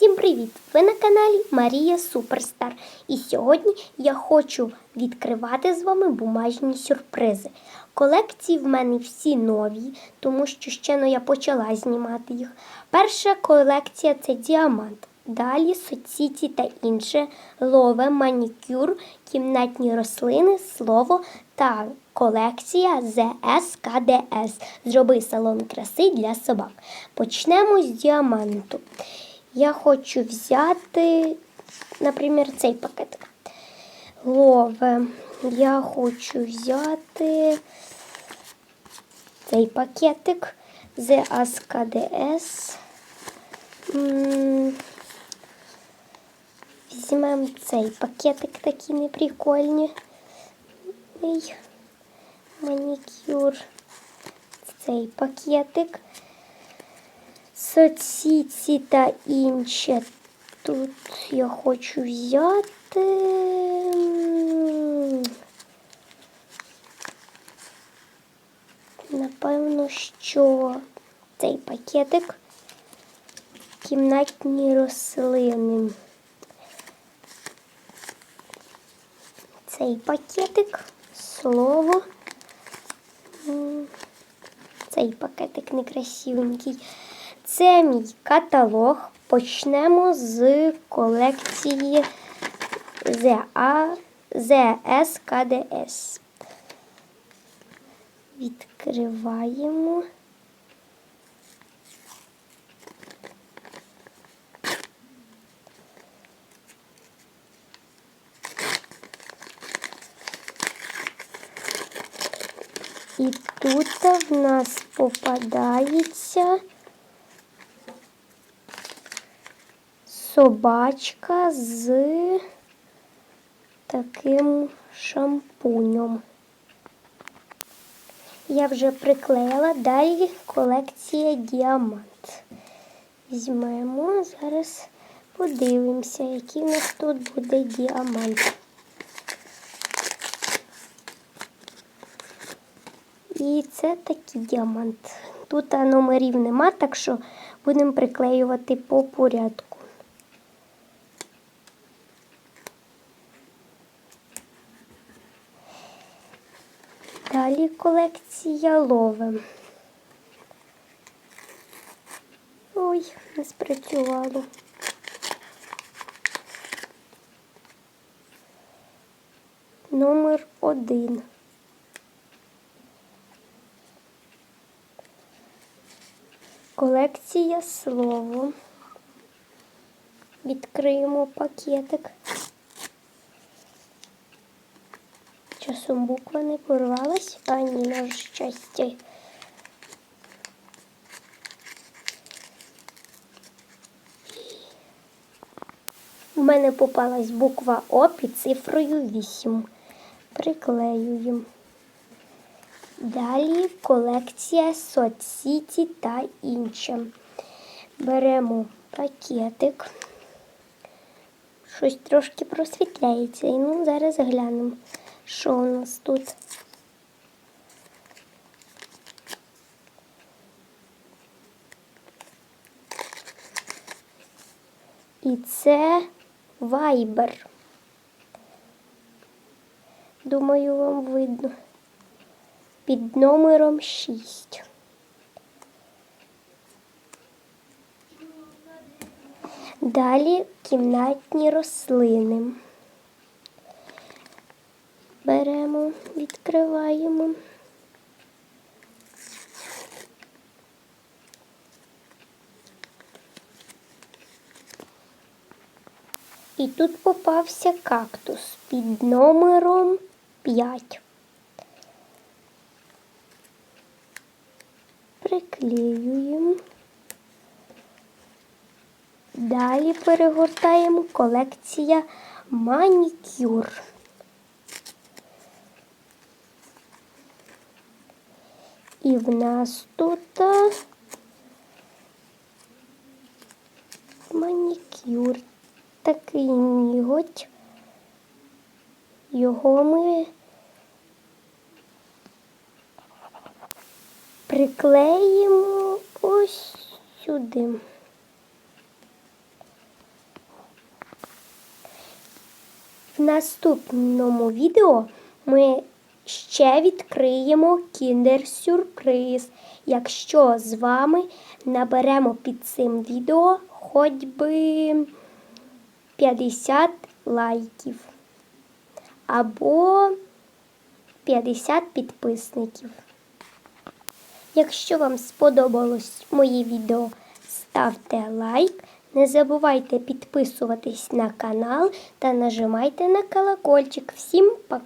Всім привіт! Ви на каналі Марія Суперстар. І сьогодні я хочу відкривати з вами бумажні сюрпризи. Колекції в мене всі нові, тому що ще ну, я почала знімати їх. Перша колекція це діамант. Далі соціті та інше, лове, манікюр, кімнатні рослини, слово та колекція ЗСКДС. Зроби салон краси для собак. Почнемо з діаманту. Я хочу взяти, наприклад, цей пакетик. Лове. Я хочу взяти цей пакетик АСКДС. М, Візьмемо цей пакетик такий неприкольний. Манікюр. Цей пакетик соціці та інші. Тут я хочу взяти. Напевно, що цей пакетик кімнатні рослини. Цей пакетик слово. Цей пакетик некрасивенький. Це мій каталог. Почнемо з колекції ZSKDS. Відкриваємо. І тут в нас попадається собачка з таким шампунем. Я вже приклеїла далі колекція діамант. Візьмемо, зараз подивимося, який у нас тут буде діамант. І це такий діамант. Тут номерів нема, так що будемо приклеювати по порядку. Далі колекція лове. Ой, не спрацювало. Номер один. Колекція слово. Відкриємо пакетик. Часом буква не порвалась, а на щастя. У мене попалась буква О під цифрою 8. Приклеюємо. Далі колекція соцсіті та інше. Беремо пакетик. Щось трошки просвітляється. І ну, зараз глянемо, що у нас тут. І це вайбер. Думаю, вам видно під номером 6. Далі кімнатні рослини. Беремо, відкриваємо. І тут попався кактус під номером 5. приклеюємо. Далі перегортаємо колекція манікюр. І в нас тут е, манікюр. Такий ніготь. Його ми приклеїмо ось сюди. В наступному відео ми ще відкриємо кіндер-сюрприз. Якщо з вами наберемо під цим відео хоч би 50 лайків або 50 підписників. Якщо вам сподобалось моє відео, ставте лайк. Не забувайте підписуватись на канал та нажимайте на колокольчик. Всім пока!